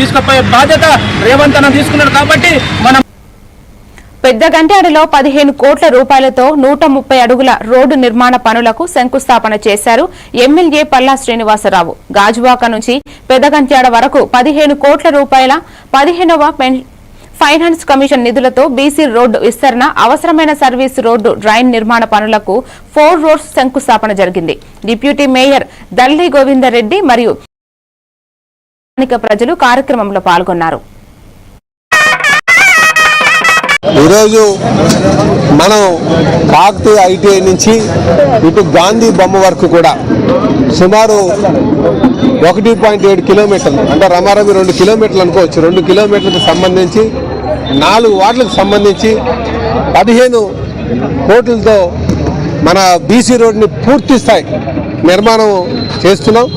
తీసుకుపోయే బాధ్యత రేవంత్ అన్న తీసుకున్నాడు కాబట్టి మనం పెద్ద గంటాడలో పదిహేను కోట్ల రూపాయలతో నూట ముప్పై అడుగుల రోడ్డు నిర్మాణ పనులకు శంకుస్థాపన చేశారు ఎమ్మెల్యే పల్లా శ్రీనివాసరావు. గాజువాక నుంచి పెద్దగంట్యాడ వరకు పదిహేను కోట్ల రూపాయల పదిహేనవ ఫైనాన్స్ కమిషన్ నిధులతో బీసీ రోడ్డు విస్తరణ అవసరమైన సర్వీస్ రోడ్డు డ్రైన్ నిర్మాణ పనులకు ఫోర్ రోడ్స్ శంకుస్థాపన జరిగింది. డిప్యూటీ మేయర్ దల్లి గోవిందరెడ్డి మరియు స్థానిక ప్రజలు కార్యక్రమంలో పాల్గొన్నారు. ఈరోజు మనం కాకతీయ ఐటీఐ నుంచి ఇటు గాంధీ బొమ్మ వరకు కూడా సుమారు ఒకటి పాయింట్ ఏడు కిలోమీటర్లు అంటే రమారమి రెండు కిలోమీటర్లు అనుకోవచ్చు. రెండు కిలోమీటర్లకు సంబంధించి నాలుగు వార్డులకు సంబంధించి పదిహేను కోట్లతో మన బీసీ రోడ్ని పూర్తి స్థాయి నిర్మాణం చేస్తున్నాం.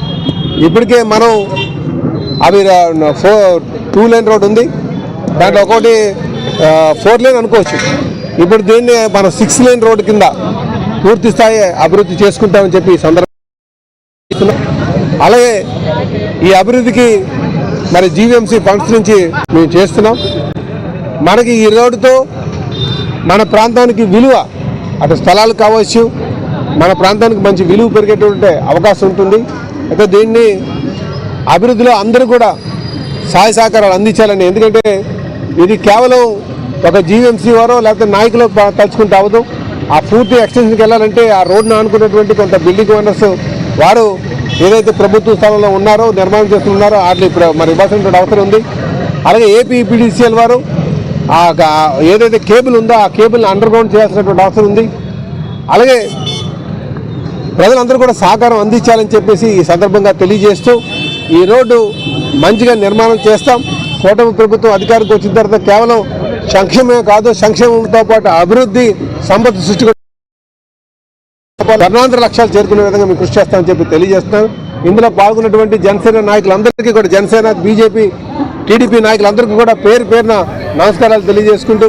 ఇప్పటికే మనం అవి ఫోర్ టూ లైన్ రోడ్ ఉంది. దాంట్లో ఒకటి ఫోర్ లైన్ అనుకోవచ్చు. ఇప్పుడు దీన్ని మనం సిక్స్ లైన్ రోడ్ కింద పూర్తి స్థాయి అభివృద్ధి చేసుకుంటామని చెప్పి సందర్భం సందర్భంగా అలాగే ఈ అభివృద్ధికి మరి జీవీఎంసీ ఫండ్స్ నుంచి మేము చేస్తున్నాం. మనకి ఈ రోడ్డుతో మన ప్రాంతానికి విలువ అటు స్థలాలు కావచ్చు మన ప్రాంతానికి మంచి విలువ పెరిగేటువంటి అవకాశం ఉంటుంది. అయితే దీన్ని అభివృద్ధిలో అందరూ కూడా సహాయ సహకారాలు అందించాలని. ఎందుకంటే ఇది కేవలం ఒక జీవీఎంసీ వారో లేకపోతే నాయకులు తలుచుకుంటే అవ్వదు. ఆ పూర్తి ఎక్స్టెన్షన్కి వెళ్ళాలంటే ఆ రోడ్డును అనుకున్నటువంటి కొంత బిల్డింగ్ ఓనర్స్ వారు ఏదైతే ప్రభుత్వ స్థలంలో ఉన్నారో నిర్మాణం చేస్తున్నారో వాటిని ఇప్పుడు మరి ఇవ్వాల్సినటువంటి అవసరం ఉంది. అలాగే ఏపీపీడీసీఎల్ వారు ఆ ఏదైతే కేబుల్ ఉందో ఆ కేబుల్ని అండర్ గ్రౌండ్ చేయాల్సినటువంటి అవసరం ఉంది. అలాగే ప్రజలందరూ కూడా సహకారం అందించాలని చెప్పేసి ఈ సందర్భంగా తెలియజేస్తూ ఈ రోడ్డు మంచిగా నిర్మాణం చేస్తాం. కూటమి ప్రభుత్వం అధికారికి వచ్చిన తర్వాత కేవలం సంక్షేమమే కాదు సంక్షేమంతో పాటు అభివృద్ధి సంపద సృష్టి కూడా లక్ష్యాలు చేరుకునే విధంగా మేము కృషి చేస్తామని చెప్పి తెలియజేస్తున్నాను ఇందులో పాల్గొన్నటువంటి జనసేన నాయకులందరికీ కూడా జనసేన బీజేపీ టీడీపీ నాయకులందరికీ కూడా పేరు పేరున నమస్కారాలు తెలియజేసుకుంటూ